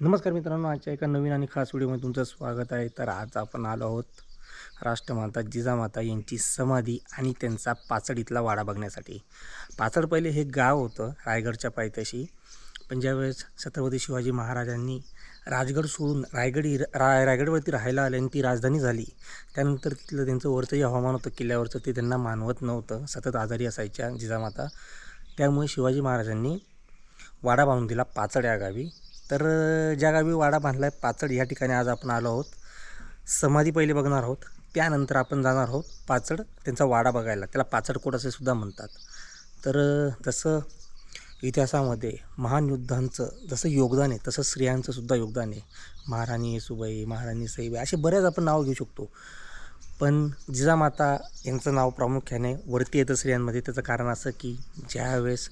नमस्कार मित्रांनो आजच्या एका नवीन आणि खास व्हिडिओमध्ये तुमचं स्वागत आहे. तर आज आपण आलो आहोत राष्ट्रमाता जिजामाता यांची समाधी आणि त्यांचा पाचड इथला वाडा बघण्यासाठी. पाचड पहिले हे गाव होतं रायगडच्या पायथ्याशी. पण ज्यावेळेस छत्रपती शिवाजी महाराजांनी राजगड सोडून रायगड राय रायगडवरती राहायला आले आणि ती राजधानी झाली त्यानंतर तिथलं त्यांचं वरचं जे हवामान होतं किल्ल्यावरचं ते त्यांना मानवत नव्हतं. सतत आजारी असायच्या जिजामाता. त्यामुळे शिवाजी महाराजांनी वाडा बांधून दिला पाचड या गावी. तर ज्या गावी वाडा बांधला आहे पाचड या ठिकाणी आज आपण आलो आहोत. समाधी पहिले बघणार आहोत. त्यानंतर आपण जाणार आहोत पाचड त्यांचा वाडा बघायला. त्याला पाचडकोट असे सुद्धा म्हणतात. तर जसं इतिहासामध्ये महान युद्धांचं जसं योगदान आहे तसं स्त्रियांचं सुद्धा योगदान आहे. महाराणी येसुबाई महाराणी सईबाई असे बऱ्याच आपण नावं घेऊ शकतो. पण जिजामाता यांचं नाव प्रामुख्याने वरती येतं स्त्रियांमध्ये. त्याचं कारण असं की ज्यावेळेस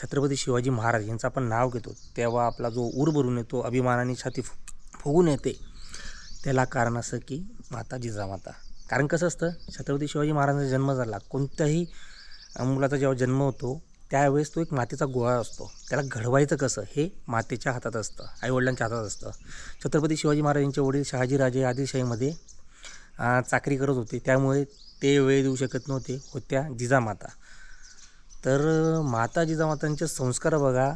छत्रपती शिवाजी महाराज यांचं आपण नाव घेतो तेव्हा आपला जो ऊर भरून येतो अभिमानाने छाती फुगून येते त्याला कारण असं की माता जिजामाता. कारण कसं असतं छत्रपती शिवाजी महाराजांचा जन्म झाला कोणत्याही मुलाचा जेव्हा जन्म होतो त्यावेळेस तो एक मातेचा गोळा असतो. त्याला घडवायचं कसं हे मातेच्या हातात असतं आईवडिलांच्या हातात असतं. छत्रपती शिवाजी महाराज यांचे वडील शहाजीराजे आदिलशाहीमध्ये चाकरी करत होते त्यामुळे ते वेळ देऊ शकत नव्हते होत्या जिजामाता. तर माता जिजामातांचे संस्कार बघा.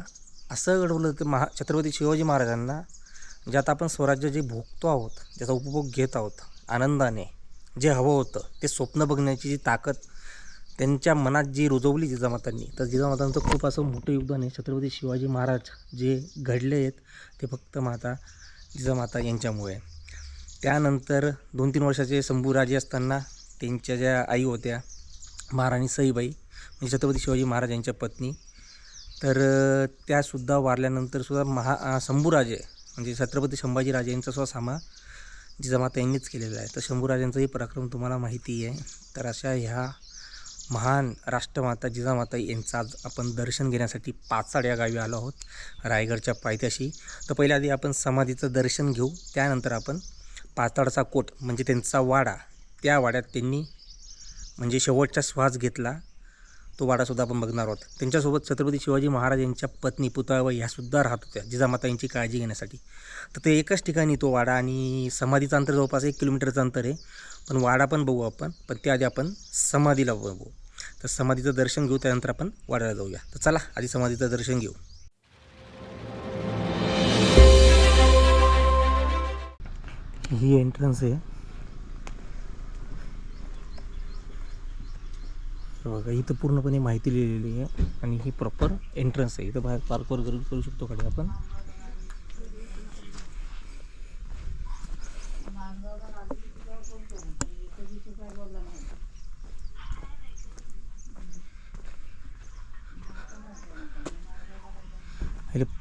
असं घडवलं की महा छत्रपती शिवाजी महाराजांना ज्यात आपण स्वराज्य जे भोगतो आहोत ज्याचा उपभोग घेत आहोत आनंदाने जे हवं होतं ते स्वप्न बघण्याची जी ताकद त्यांच्या मनात जी रुजवली जिजामातांनी तर जिजामातांचं खूप असं मोठं योगदान आहे. छत्रपती शिवाजी महाराज जे घडले आहेत ते फक्त माता जिजामाता यांच्यामुळे. त्यानंतर दोन तीन वर्षाचे शंभूराजे असताना त्यांच्या ज्या आई होत्या महाराणी सईबाई म्हणजे छत्रपती शिवाजी महाराज यांच्या पत्नी. तर त्यासुद्धा वारल्यानंतर सुद्धा महा शंभूराजे म्हणजे छत्रपती संभाजीराजे यांचा सुद्धा सामा जिजामाता यांनीच केलेला आहे. तर शंभूराजांचाही पराक्रम तुम्हाला माहिती आहे. तर अशा ह्या महान राष्ट्रमाता जिजामाता यांचं आज आपण दर्शन घेण्यासाठी पाचाड या गावी आलो आहोत रायगडच्या पायथ्याशी. तर पहिल्या आधी आपण समाधीचं दर्शन घेऊ. त्यानंतर आपण पाचाडचा कोट म्हणजे त्यांचा वाडा त्या वाड्यात त्यांनी म्हणजे शेवटचा श्वास घेतला. तो वाडासुद्धा आपण बघणार आहोत. त्यांच्यासोबत छत्रपती शिवाजी महाराज यांच्या पत्नी पुतळाबाई ह्यासुद्धा राहत होत्या जिजामाता यांची काळजी घेण्यासाठी. तर ते एकाच ठिकाणी तो वाडा आणि समाधीचं अंतर जवळपास एक किलोमीटरचं अंतर आहे. पण वाडा पण बघू आपण पण त्याआधी आपण समाधीला बघू. तर समाधीचं दर्शन घेऊ त्यानंतर आपण वाड्याला जाऊया. तर चला आधी समाधीचं दर्शन घेऊ. ही एंट्रन्स आहे. बघा इथं पूर्णपणे माहिती लिहिलेली आहे आणि ही प्रॉपर एंट्रन्स आहे. इथं बाहेर पार्क वगैरे करू शकतो कडे आपण.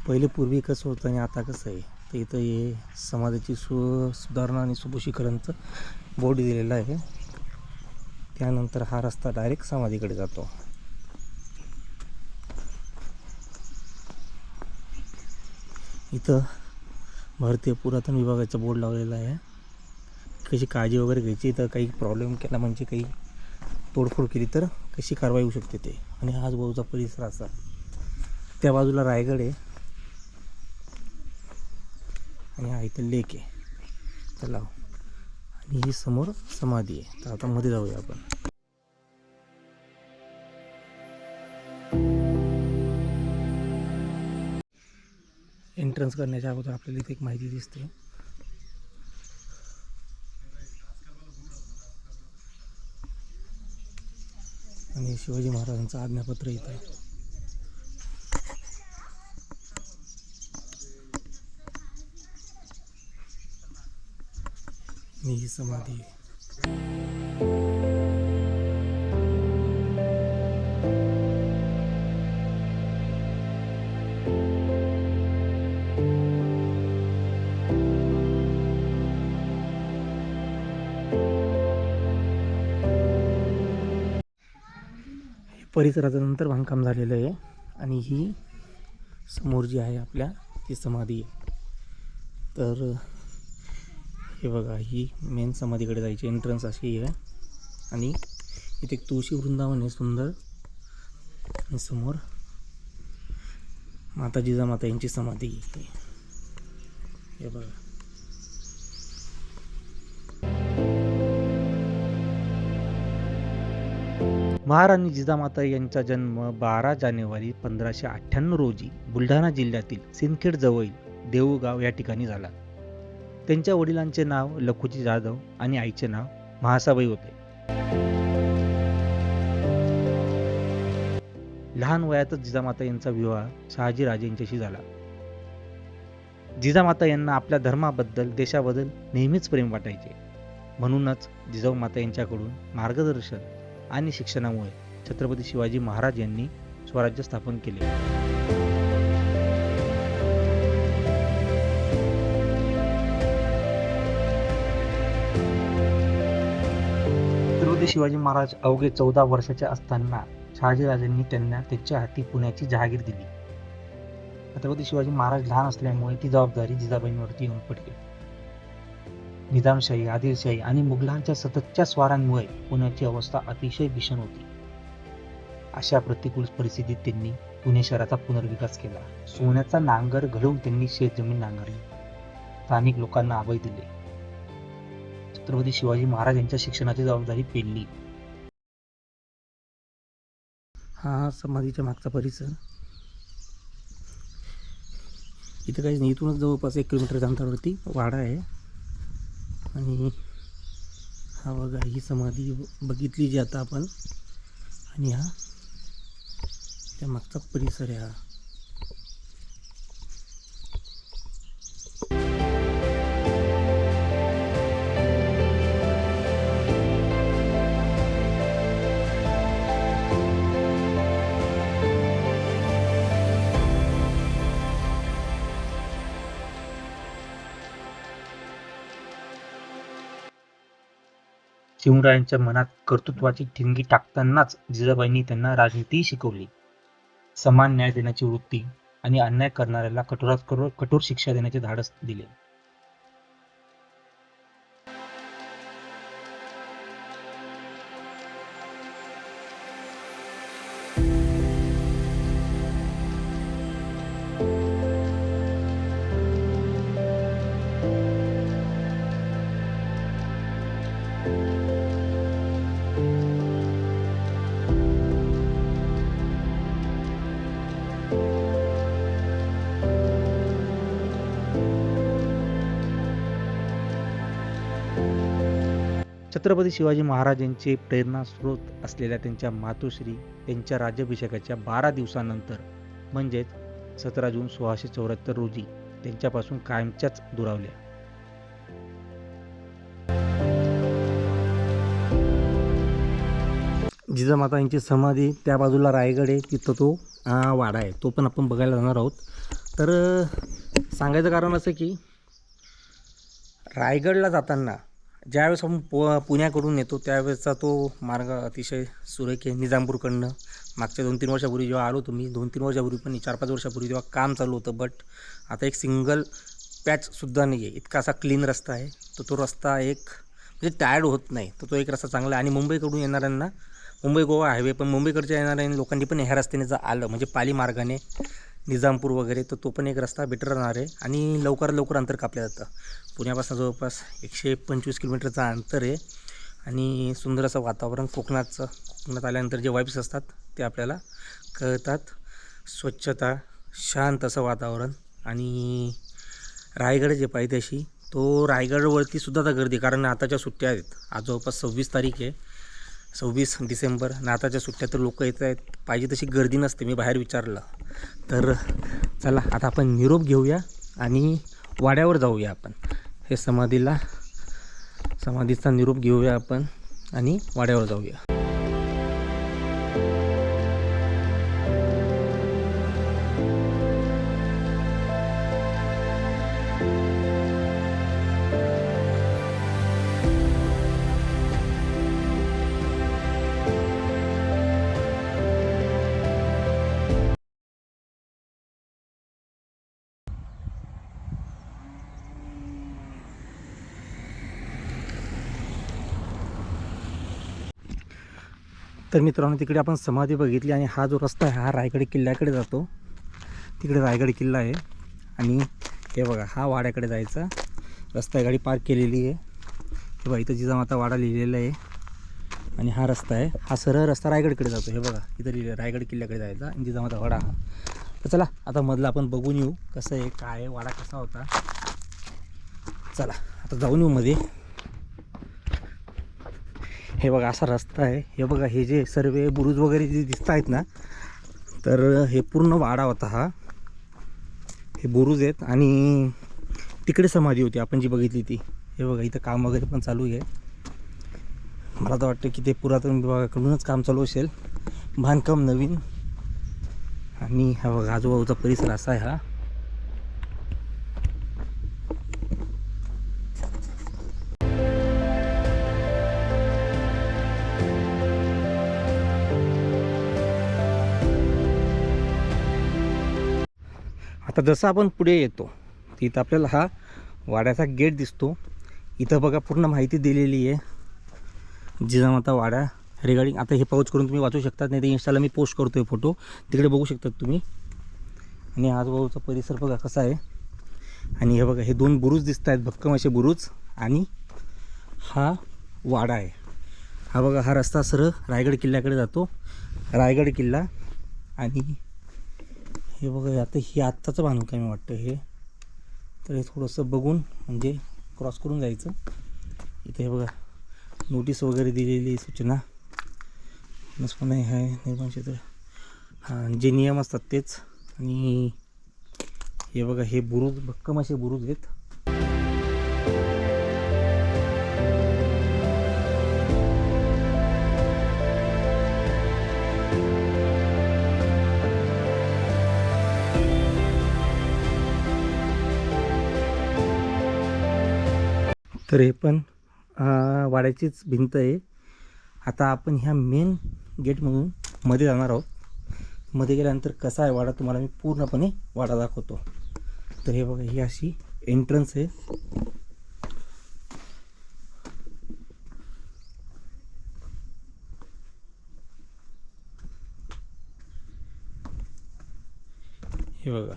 पहिले पूर्वी कसं होतं आणि आता कसं आहे तर इथं हे समाजाची सु सुधारणा आणि सुपोषीकरणचं बोर्ड दिलेलं आहे. त्यानंतर हा रस्ता डायरेक्ट समाधीकडे जातो. इथं भारतीय पुरातन विभागाचा बोर्ड लावलेला आहे. कशी काळजी वगैरे घ्यायची तर काही प्रॉब्लेम केला म्हणजे काही तोडफोड केली तर कशी कारवाई होऊ शकते ते? आणि हाच आजूबाजूचा परिसर असा. त्या बाजूला रायगड आहे. आणि हा इथं लेक आहे. तलाव हो. आणि ही समोर समाधी आहे. तर आता मध्ये जाऊया आपण. एंट्रन्स करण्याच्या अगोदर आपल्याला इथे एक माहिती दिसते. आणि शिवाजी महाराजांचं आज्ञापत्र इथं आणि ही समाधी आहे हे परिसराचं नंतर बांधकाम झालेलं आहे आणि ही समोर जी आहे आपल्या ती समाधी आहे. तर हे बघा ही मेन समाधीकडे जायची एंट्रन्स अशी आहे. आणि इथे एक तुळशी वृंदावन आहे सुंदर. आणि समोर माता जिजामाता यांची समाधी आहे. हे बघा. महाराणी जिजामाता यांचा जन्म बारा जानेवारी पंधराशे अठ्ठ्याण्णव रोजी बुलढाणा जिल्ह्यातील सिंदखेड जवळील देऊगाव या ठिकाणी झाला. त्यांच्या वडिलांचे नाव लखुजी जाधव आणि आईचे नाव महासाबाई होते. लहान वयातच जिजामाता यांचा विवाह शहाजीराजे यांच्याशी झाला. जिजामाता यांना आपल्या धर्माबद्दल देशाबद्दल नेहमीच प्रेम वाटायचे. म्हणूनच जिजाऊ माता यांच्याकडून मार्गदर्शन आणि शिक्षणामुळे छत्रपती शिवाजी महाराज यांनी स्वराज्य स्थापन केले. शिवाजी महाराज अवघे चौदा वर्षाचे असताना शहाजीराजांनी त्यांना त्यांच्या हाती पुण्याची जहागीर दिली. छत्रपती शिवाजी महाराज लहान असल्यामुळे ती जबाबदारी जिजाबाईंवरती येऊन पडली. निजामशाही आदिलशाही आणि मुघलांच्या सततच्या स्वारांमुळे पुण्याची अवस्था अतिशय भीषण होती. अशा प्रतिकूल परिस्थितीत त्यांनी पुणे शहराचा पुनर्विकास केला. सोन्याचा नांगर घडवून त्यांनी शेतजमीन नांगरली. स्थानिक लोकांना अभय दिले. छत्रपती शिवाजी महाराज यांच्या शिक्षणाची जबाबदारी पेलली. हा समाधीच्या मागचा परिसर. इथं काहीच नाही इथूनच जवळपास एक किलोमीटरच्या अंतरावरती वाडा आहे. आणि हा बघा ही समाधी बघितली जी आता आपण. आणि हा त्या मागचा परिसर आहे हा. शिवरायांच्या मनात कर्तृत्वाची ठिणगी टाकतानाच जिजाबाईंनी त्यांना राजनीती शिकवली. समान न्याय देण्याची वृत्ती आणि अन्याय करणाऱ्याला कठोरात कठोर कठोर शिक्षा देण्याचे धाडस दिले. छत्रपती शिवाजी महाराजांचे प्रेरणास्रोत असलेल्या त्यांच्या मातोश्री त्यांच्या राज्याभिषेकाच्या बारा दिवसानंतर म्हणजेच सतरा जून सोळाशे चौऱ्याहत्तर रोजी त्यांच्यापासून कायमच्याच दुरावल्या. जिजामाता यांची समाधी त्या बाजूला रायगड आहे तिथं तो वाडा आहे. तो पण आपण बघायला जाणार आहोत. तर सांगायचं कारण असं की रायगडला जाताना ज्यावेळेस आपण पु पुण्याकडून येतो त्यावेळेसचा तो मार्ग अतिशय सुरेख आहे निजामपूरकडनं. मागच्या दोन तीन वर्षापूर्वी जेव्हा आलो तुम्ही दोन तीन वर्षापूर्वी पण चार पाच वर्षापूर्वी जेव्हा काम चालू होतं बट आता एक सिंगल पॅचसुद्धा नाही आहे. इतका असा क्लीन रस्ता आहे. तर तो रस्ता एक म्हणजे टायर्ड होत नाही. तर तो एक रस्ता चांगला आहे. आणि मुंबईकडून येणाऱ्यांना मुंबई गोवा हायवे पण मुंबईकडच्या येणाऱ्या लोकांनी पण ह्या रस्त्याने जर आलं म्हणजे पाली मार्गाने निजामपूर वगैरे तर तो पण एक रस्ता बेटर राहणार आहे. आणि लवकरात लवकर अंतर कापलं जातं. पुण्यापासून जवळपास एकशे पंचवीस किलोमीटरचं अंतर आहे. आणि सुंदर असं वातावरण कोकणाचं. कोकणात आल्यानंतर जे वाईब्स असतात ते आपल्याला कळतात. स्वच्छता शांत असं वातावरण. आणि रायगड जे पाहिजे तशी तो रायगडवरती सुद्धा आता गर्दी कारण आताच्या सुट्ट्या आहेत. आज जवळपास सव्वीस तारीख आहे. सव्वीस डिसेंबर नाताच्या आताच्या सुट्ट्या तर लोक येत आहेत. पाहिजे तशी गर्दी नसते मी बाहेर विचारलं. तर चला आता आपण निरोप घेऊया आणि वाड्यावर जाऊया आपण. हे समाधीला समाधीचा निरोप घेऊया आपण आणि वाड्यावर जाऊया. तर मित्रांनो तिकडे आपण समाधी बघितली आणि हा जो रस्ता आहे हा रायगड किल्ल्याकडे जातो. तिकडे रायगड किल्ला आहे. आणि हे बघा हा वाड्याकडे जायचा. रस्ता आहे गाडी पार्क केलेली आहे. हे बघा इथं जिजामाता वाडा लिहिलेला आहे. आणि हा रस्ता आहे. हा सरळ रस्ता रायगडकडे जातो. हे बघा इथं लिहिलं रायगड किल्ल्याकडे जायचा आणि जिजामाता वाडा हा. तर चला आता मधला आपण बघून येऊ कसं आहे काय आहे वाडा कसा होता. चला आता जाऊन येऊ मध्ये. हे बघा असा रस्ता आहे. हे बघा हे जे सर्व बुरुज वगैरे जे दिसत आहेत ना तर हे पूर्ण वाडा होता हा. हे बुरुज आहेत आणि तिकडे समाधी होती आपण जी बघितली ती. हे बघा इथं काम वगैरे पण चालू आहे. मला तर वाटतं की ते पुरातन विभागाकडूनच काम चालू असेल. बांधकाम नवीन. आणि हा बघा आजूबाजूचा परिसर असा आहे हा. आता जसं आपण पुढे येतो तिथं आपल्याला हा वाड्याचा गेट दिसतो. इथं बघा पूर्ण माहिती दिलेली आहे. जिजामाता वाडा रिगार्डिंग आता हे पाऊच करून तुम्ही वाचू शकतात नाही तर इंस्टाला मी पोस्ट करतो आहे फोटो तिकडे बघू शकतात तुम्ही. आणि आजूबाजूचा परिसर बघा कसा आहे. आणि हे बघा हे दोन बुरुज दिसत आहेत भक्कम असे बुरुज. आणि हा वाडा आहे. हा बघा हा रस्ता सरळ रायगड किल्ल्याकडे जातो. रायगड किल्ला आणि हे बघा आता हे आत्ताचं बांधकाम वाटतं हे? तर हे थोडंसं बघून म्हणजे क्रॉस करून जायचं. इथे हे बघा नोटीस वगैरे दिलेली सूचना. नसपणे आहे निर्माण क्षेत्र. हां जे नियम असतात तेच. आणि हे बघा हे बुरुज भक्कम असे बुरुज आहेत. तर हे पण वाड्याचीच भिंत आहे. आता आपण ह्या मेन गेटमधून मध्ये जाणार आहोत. मध्ये गेल्यानंतर कसा आहे वाडा तुम्हाला मी पूर्णपणे वाडा दाखवतो. तर हे बघा ही अशी एंट्रन्स आहे. हे बघा.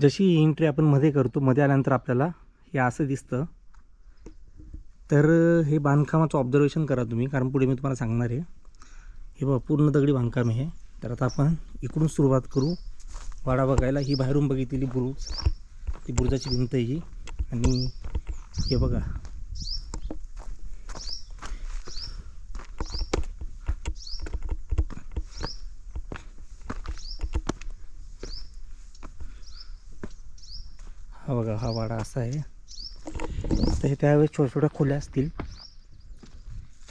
जशी एंट्री आपण मध्ये करतो मध्ये आल्यानंतर आपल्याला हे असं दिसतं. तर हे बांधकामाचं ऑब्झर्वेशन करा तुम्ही कारण पुढे मी तुम्हाला सांगणार आहे. हे बघा पूर्ण दगडी बांधकाम आहे. तर आता आपण इकडून सुरुवात करू. वाडा बघायला ही बाहेरून बघितलेली बुरुज. ती बुरुजाची भिंत आहे ही. आणि हे बघा हा बघा हा वाडा असा आहे. तर हे त्यावेळेस छोट्या छोट्या खोल्या असतील.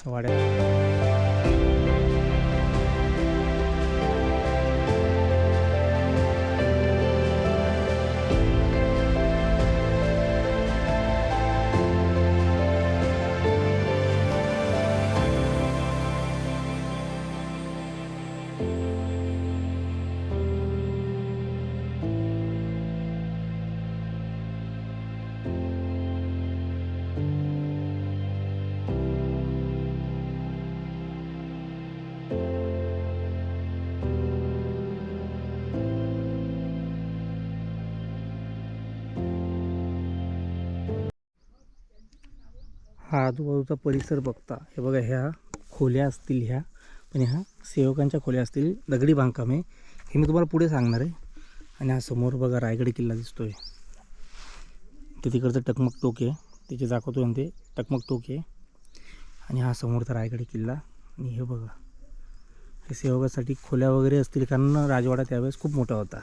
वाड्या. हा आजूबाजूचा परिसर बघता हे बघा ह्या खोल्या असतील ह्या पण ह्या सेवकांच्या खोल्या असतील दगडी बांधकाम आहे हे मी तुम्हाला पुढे सांगणार आहे. आणि हा समोर बघा रायगड किल्ला दिसतोय. ते तिकडचं टकमक टोक आहे त्याचे दाखवतो आणि ते टकमक टोक. आहे आणि हा समोरचा रायगड किल्ला. आणि हे बघा हे सेवकासाठी खोल्या वगैरे असतील कारण राजवाडा त्यावेळेस खूप मोठा होता.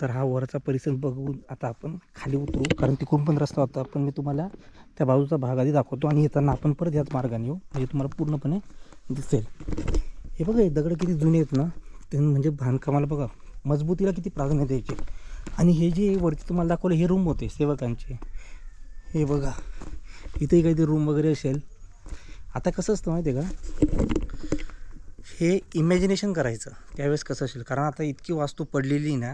तर हा वरचा परिसर बघून आता आपण खाली उतरू कारण तिकडून पण रस्ता होता. पण मी तुम्हाला त्या बाजूचा भाग आधी दाखवतो आणि येताना आपण परत याच मार्गाने येऊ. म्हणजे तुम्हाला पूर्णपणे दिसेल. हे बघा हे दगड किती जुने आहेत ना. ते म्हणजे बांधकामाला बघा मजबूतीला किती प्राधान्य द्यायचे. आणि हे जे वरती तुम्हाला दाखवलं हे रूम होते सेवकांचे. हे बघा इथेही काहीतरी रूम वगैरे असेल. आता कसं असतं माहिती आहे का? हे इमॅजिनेशन करायचं. त्यावेळेस कसं असेल? कारण आता इतकी वास्तू पडलेली ना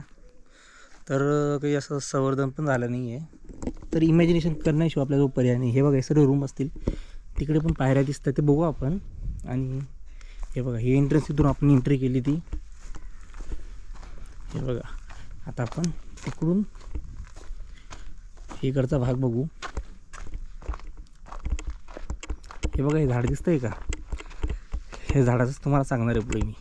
तर काही असं संवर्धन पण झालं नाही आहे तर इमॅजिनेशन करण्याशिवाय आपल्याला जो पर्याय नाही. हे बघा हे सर्व रूम असतील. तिकडे पण पायऱ्या दिसतात ते बघू आपण. आणि हे बघा हे एंट्रन्स तिथून आपण एंट्री केली ती. हे बघा आता आपण तिकडून इकडचा भाग बघू. हे बघा हे झाड दिसतंय का? हे झाडाचंच तुम्हाला सांगणार आहे पुढे मी.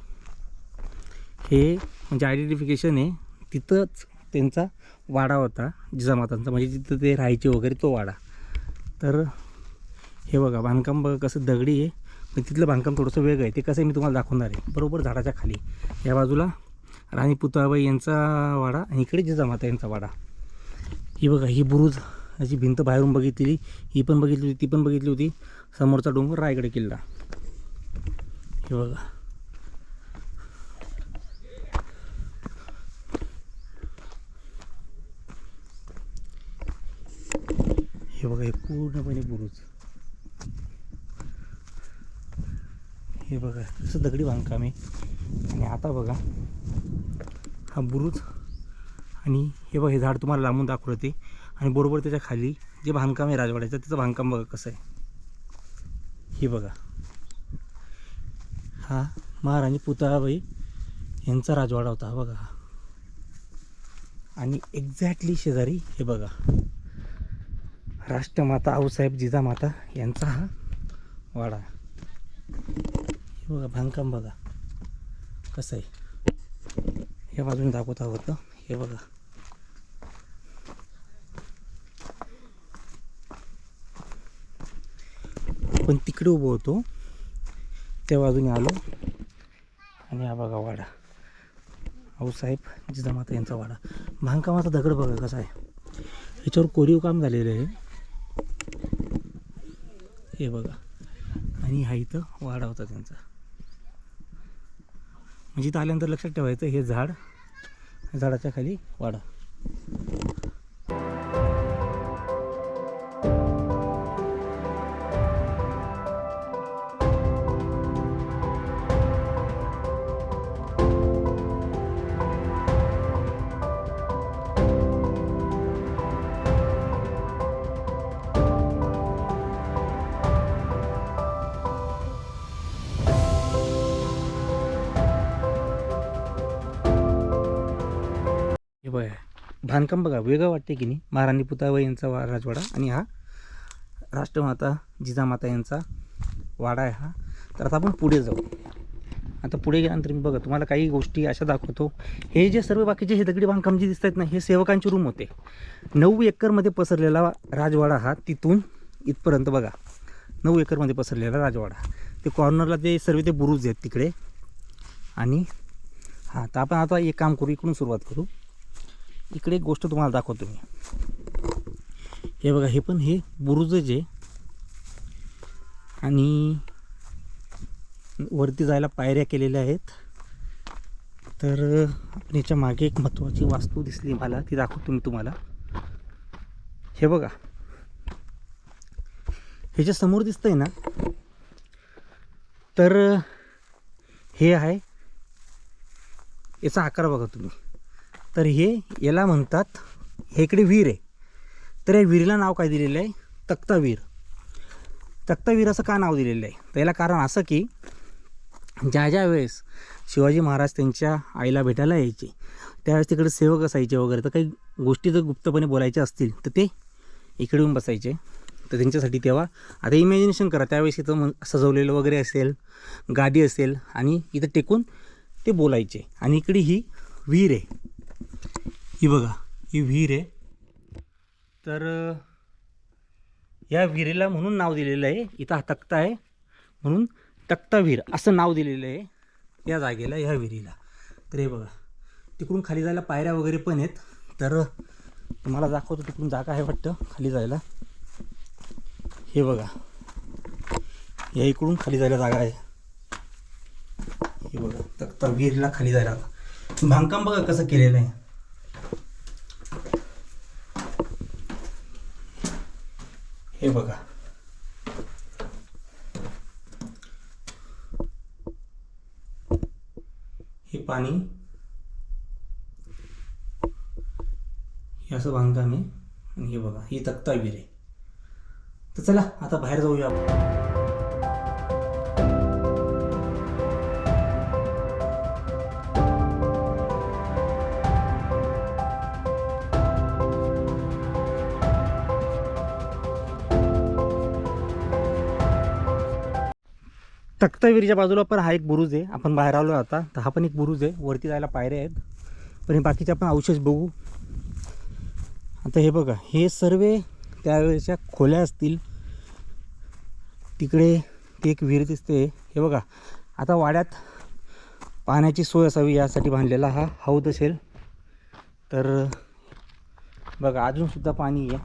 हे म्हणजे आयडेंटिफिकेशन आहे. तिथंच त्यांचा वाडा होता जिजामातांचा. म्हणजे तिथं ते राहायचे वगैरे तो वाडा. तर हे बघा बांधकाम बघा कसं दगडी आहे. पण तिथलं बांधकाम थोडंसं वेगळं आहे. ते कसं मी तुम्हाला दाखवणार आहे. बरोबर झाडाच्या खाली. या बाजूला राणी पुतळाबाई यांचा वाडा आणि इकडे जिजामाता यांचा वाडा. ही बघा ही बुरुज याची भिंत बाहेरून बघितलेली. ही पण बघितली होती ती पण बघितली होती. समोरचा डोंगर रायगड किल्ला. हे बघा. हे बघा हे पूर्णपणे बुरुज. हे बघा तसं दगडी बांधकाम आहे आणि आता बघा हा बुरुज आणि हे बघा हे झाड तुम्हाला लांबून दाखवलं ते आणि बरोबर त्याच्याखाली जे बांधकाम आहे राजवाड्याचं त्याचं बांधकाम बघा कसं आहे. हे बघा. हा महाराणी पुतळाबाई यांचा राजवाडा होता हा बघा आणि एक्झॅक्टली शेजारी हे बघा. राष्ट्रमाता आऊसाहेब जिजामाता यांचा हा वाडा. हे बघा बांधकाम बघा. कसं आहे? हे बाजून दाखवत आहोत हे. बघा. पण तिकडे उभं होतो. त्या बाजूने आलो. आणि हा बघा वाडा. आऊसाहेब जिजामाता यांचा वाडा. बांधकामाचा दगड बघा कसा आहे. याच्यावर कोरीव काम झालेलं आहे. हे बघा. आणि हा इथं वाडा होता त्यांचा. म्हणजे इथं आल्यानंतर लक्षात ठेवायचं हे झाड झाडाच्या खाली वाडा. बांधकाम बघा वेगळं वाटते की नाही? महाराणी पुताबाई यांचा वा राजवाडा आणि हा राष्ट्रमाता जिजामाता यांचा वाडा आहे हा. तर आता आपण पुढे जाऊ. आता पुढे गेल्यानंतर मी बघा तुम्हाला काही गोष्टी अशा दाखवतो. हे जे सर्व बाकीचे हे दगडी बांधकाम जे दिसत आहेत ना हे सेवकांचे रूम होते. नऊ एकरमध्ये पसरलेला राजवाडा हा तिथून इथपर्यंत बघा. नऊ एकरमध्ये पसरलेला राजवाडा. ते कॉर्नरला ते सर्व ते बुरुज आहेत तिकडे. आणि हां तर आपण आता एक काम करू इकडून सुरुवात करू. इकडे एक गोष्ट तुम्हाला दाखवतो मी. हे बघा हे पण हे बुरुजच आहे आणि वरती जायला पायऱ्या केलेल्या आहेत. तर आपण याच्या मागे एक महत्त्वाची वास्तू दिसली मला ती दाखवतो मी तुम्हाला. हे बघा. ह्याच्या समोर दिसतंय ना तर हे आहे याचा आकार बघा तुम्ही. तर हे याला म्हणतात हे इकडे विहीर आहे. तर या विहिरीला नाव काय दिलेलं आहे? तक्तावीर. तक्तावीर असं का नाव दिलेलं आहे? तर याला कारण असं की ज्या ज्या वेळेस शिवाजी महाराज त्यांच्या आईला भेटायला यायचे त्यावेळेस तिकडे सेवक असायचे वगैरे तर काही गोष्टी जर गुप्तपणे बोलायच्या असतील तर ते इकडे येऊन बसायचे. तर त्यांच्यासाठी तेव्हा आता इमॅजिनेशन करा त्यावेळेस इथं मग सजवलेलं वगैरे असेल गादी असेल आणि इथं टेकून ते बोलायचे. आणि इकडे ही विहीर आहे. ही बघा ही विहीर आहे. तर या विहिरीला म्हणून नाव दिलेलं आहे. इथं हा तक्ता आहे. म्हणून तक्ता विहीर असं नाव दिलेलं आहे या जागेला ह्या विहिरीला. तर हे बघा तिकडून खाली जायला पायऱ्या वगैरे पण आहेत. तर तुम्हाला दाखवतो तिकडून जागा आहे वाटतं खाली जायला. हे बघा या इकडून खाली जायला जागा आहे. हे बघा तक्ता विहिरीला खाली जायला. बांधकाम बघा कसं केलेलं आहे. हे बघा. हे पाणी हे असं बांधकाम आहे. आणि हे बघा ही तक्ता विहीर आहे. तर चला आता बाहेर जाऊया आपण. तक्ताविरीच्या बाजूला पण हा एक बुरुज आहे. आपण बाहेर आलो आता. तर हा पण एक बुरुज आहे. वरती जायला पायऱ्या आहेत. पण हे बाकीचे आपण अवशेष बघू. आता हे बघा. हे सर्व त्यावेळेच्या खोल्या असतील. तिकडे ती एक विहीर दिसते. हे बघा. आता वाड्यात पाण्याची सोय असावी यासाठी बांधलेला हा हौद असेल. तर बघा अजूनसुद्धा पाणी आहे.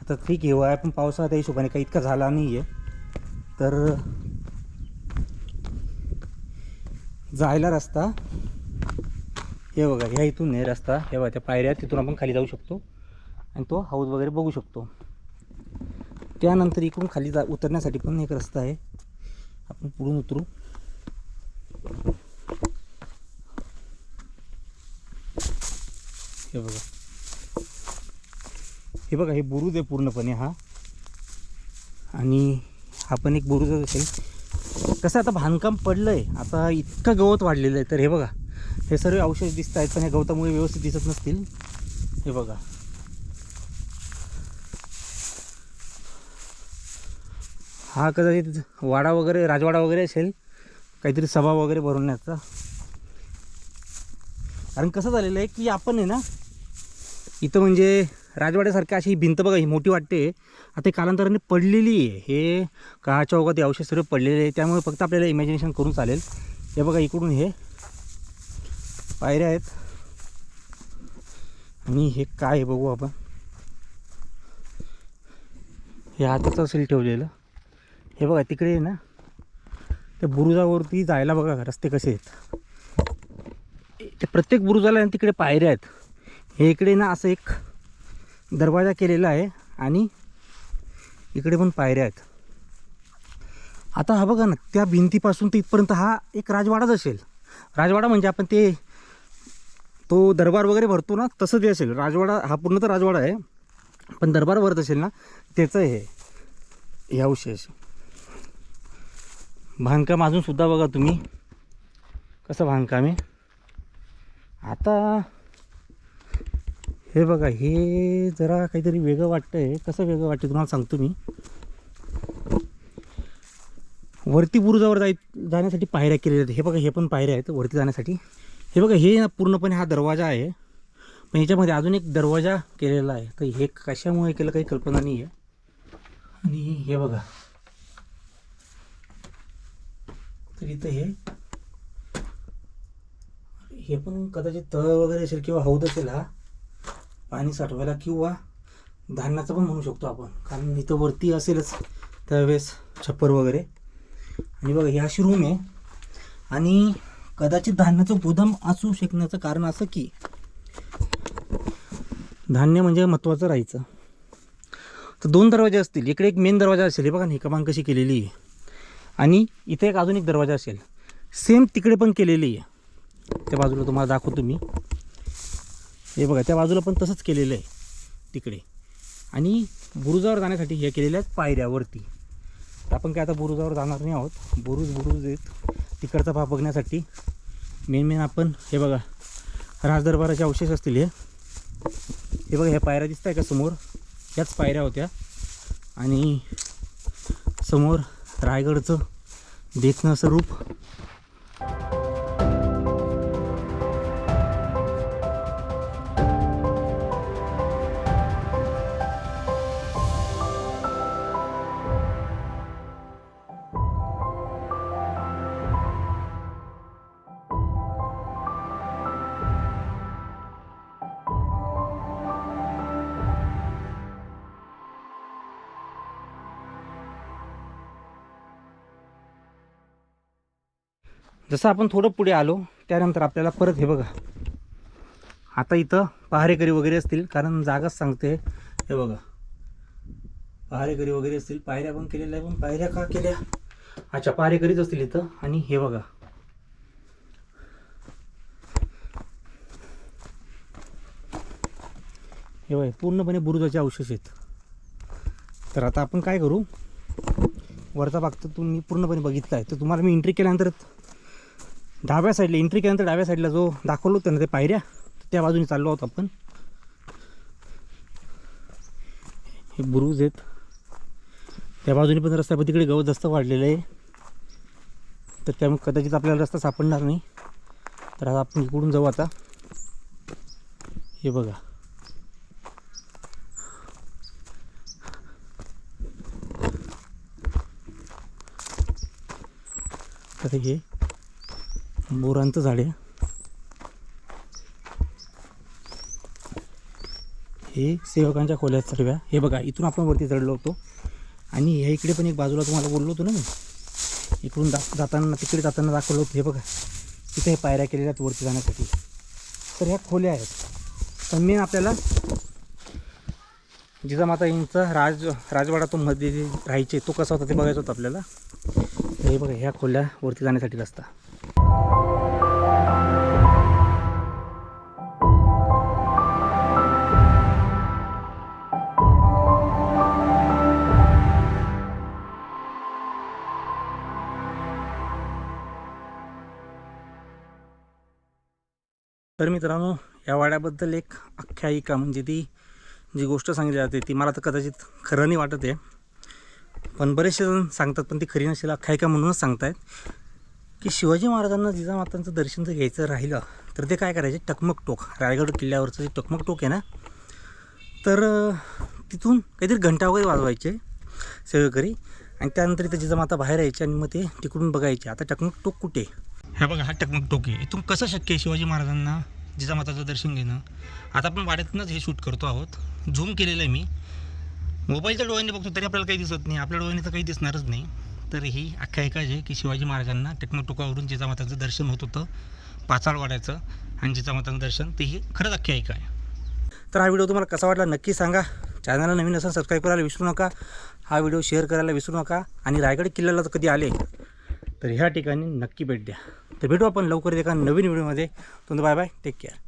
आता ठीक आहे. पण पावसाळ्यात त्या हिशोबाने काही इतका झाला नाही आहे तर जायला रस्ता. हे बघा ह्या इथून नाही रस्ता. हे बघा त्या पायऱ्या तिथून आपण खाली जाऊ शकतो. आणि तो हाऊस वगैरे बघू शकतो. त्यानंतर इकडून खाली जा उतरण्यासाठी पण एक रस्ता आहे. आपण पुढून उतरू. हे बघा. हे बघा हे बुरुज आहे पूर्णपणे हा. आणि हा पण एक बुरुजच असेल. कसं आता बांधकाम पडलं आहे आता इतकं गवत वाढलेलं आहे तर हे बघा. हे सर्व अवशेष दिसत आहेत पण या गवतामुळे व्यवस्थित दिसत नसतील. हे बघा. हा कदाचित वाडा वगैरे राजवाडा वगैरे असेल काहीतरी सभा वगैरे भरवण्याचा. कारण कसं झालेलं आहे की आपण आहे ना इथं म्हणजे राजवाड्यासारखी अशी ही भिंत बघा ही मोठी वाटते. आता कालांतराने पडलेली आहे. हे काळाच्या ओघात अवशेष सर्व पडलेले आहे त्यामुळे फक्त आपल्याला इमॅजिनेशन करून चालेल. हे बघा इकडून हे पायऱ्या आहेत. आणि हे काय आहे बघू आपण. हे हाताचं असेल ठेवलेलं. हे बघा तिकडे आहे ना त्या बुरुजावरती जायला बघा रस्ते कसे आहेत. ते प्रत्येक बुरुजाला तिकडे पायऱ्या आहेत. हे इकडे ना असं एक दरवाजा केलेला आहे आणि इकडे पण पायऱ्या आहेत. आता हा बघा ना त्या भिंतीपासून ते इथपर्यंत हा एक राजवाडाच असेल. राजवाडा म्हणजे आपण ते तो दरबार वगैरे भरतो ना तसं ते असेल. राजवाडा हा पूर्ण तर राजवाडा आहे. पण दरबार भरत असेल ना त्याचं हे या अवशेष बांधकाम अजूनसुद्धा बघा तुम्ही. कसं बांधकाम आहे? आता हे बघा हे जरा काहीतरी वेगळं वाटतं आहे कसं वेगळं वाटतं तुम्हाला सांगतो मी. वरती बुरुजावर जाय जाण्यासाठी पायऱ्या केलेल्या आहेत. हे बघा हे पण पायऱ्या आहेत वरती जाण्यासाठी. हे बघा हे ना पूर्णपणे हा दरवाजा आहे. पण याच्यामध्ये अजून एक दरवाजा केलेला आहे. तर हे कशामुळे केलं काही कल्पना नाही आहे आणि हे बघा. तर इथं हे. हे पण कदाचित तळ वगैरे असेल किंवा हौद असेल हा. पाणी साठवायला किंवा धान्याचं पण म्हणू शकतो आपण. कारण इथं वरती असेलच त्यावेळेस छप्पर वगैरे. आणि बघा ही अशी रूम आहे. आणि कदाचित धान्याचं गोदाम असू शकण्याचं कारण असं की धान्य म्हणजे महत्त्वाचं राहायचं. तर दोन दरवाजे असतील. इकडे एक मेन दरवाजा असेल. हे बघा ही कमान कशी केलेली आहे. आणि इथे एक अजून एक दरवाजा असेल. सेम तिकडे पण केलेली आहे. त्या बाजूला तुम्हाला दाखवतो मी. हे बघा त्या बाजूला पण तसंच केलेलं आहे तिकडे. आणि बुरुजावर जाण्यासाठी हे केलेल्या आहेत पायऱ्यावरती. तर आपण काय आता बुरुजावर जाणार नाही आहोत. बुरुज बुरुज आहेत. तिकडचा भाग बघण्यासाठी मेन मेन आपण हे बघा राजदरबाराचे अवशेष असतील हे. हे बघा ह्या पायऱ्या दिसत आहे का समोर? ह्याच पायऱ्या होत्या. आणि समोर रायगडचं देखणं असं रूप जसं आपण थोडं पुढे आलो त्यानंतर आपल्याला परत हे बघा. आता इथं पहारेकरी वगैरे असतील कारण जागाच सांगते हे बघा. पहारेकरी वगैरे असतील पायऱ्या पण केलेल्या आहे पण पायऱ्या का केल्या? अच्छा पहारेकरीच असतील इथं. आणि हे बघा. हे बघा पूर्णपणे बुरुजाचे अवशेष आहेत. तर आता आपण काय करू? वरचा भाग तर तुम्ही पूर्णपणे बघितला आहे. तर तुम्हाला मी एंट्री केल्यानंतर डाव्या साईडला एंट्री केल्यानंतर डाव्या साईडला जो दाखवलं होतं ना ते पायऱ्या त्या बाजूने चाललो आहोत आपण. हे बुरुज आहेत. त्या बाजूने पण रस्ता पण तिकडे गवत जास्त वाढलेलं आहे. तर त्यामुळे कदाचित आपल्याला रस्ता सापडणार नाही. तर आता आपण इकडून जाऊ आता. हे बघा. तर हे बोरांचं झाड आहे. हे सेवकांच्या खोल्यात सर्व्या हे बघा इथून आपण वरती चढलो होतो. आणि ह्या इकडे पण एक बाजूला तुम्हाला बोललो होतो ना मी. इकडून दा जाताना तिकडे जाताना दाखवलं होतं. हे बघा तिथे हे पायऱ्या केलेल्या आहेत वरती जाण्यासाठी. तर ह्या खोल्या आहेत. तर मेन आपल्याला जिजामाता यांचा राज राजवाडा तो मध्ये जे राहायचे तो कसा होता ते बघायचं होतं आपल्याला. हे बघा ह्या खोल्या वरती जाण्यासाठी रस्ता तर मित्रांनो या वाड्याबद्दल एक आख्यायिका म्हणजे ती जी गोष्ट सांगितली जाते ती मला तर कदाचित खरं नाही वाटत आहे. पण बरेचसे जण सांगतात पण ती खरी नसेल आख्यायिका म्हणूनच सांगतायत की शिवाजी महाराजांना जिजामातांचं दर्शन जर घ्यायचं राहिलं तर ते काय करायचे? टकमक टोक. रायगड किल्ल्यावरचं जे टकमक टोक आहे ना तर तिथून काहीतरी घंटा वगैरे वाजवायचे सेवेकरी आणि त्यानंतर इथं जिजामाता बाहेर यायचे आणि मग ते तिकडून बघायचे आता टकमक टोक कुठे? हे बघा हा टकमक टोक आहे. इथून कसं शक्य आहे शिवाजी महाराजांना जिजामाताचं दर्शन घेणं. आता आपण वाड्यातूनच हे शूट करतो आहोत. झूम केलेलं आहे मी. मोबाईलच्या डोळ्याने बघतो तरी आपल्याला काही दिसत नाही. आपल्या डोळ्याने तर काही दिसणारच नाही. तर ही आख्यायिका जे आहे की शिवाजी महाराजांना टकमक टोकावरून जिजामाताचं दर्शन होत होतं. पाचाळवाड्याचं आणि जिजामाताचं दर्शन. ते ही खरंच आख्यायिका आहे. तर हा व्हिडिओ तुम्हाला कसा वाटला नक्की सांगा. चॅनलला नवीन असेल सबस्क्राईब करायला विसरू नका. हा व्हिडिओ शेअर करायला विसरू नका. आणि रायगड किल्ल्याला कधी आले तर ह्या ठिकाणी नक्की भेट द्या. तर भेटू आपण लवकर एका नवीन व्हिडिओमध्ये. तुम्ही बाय. Bye take care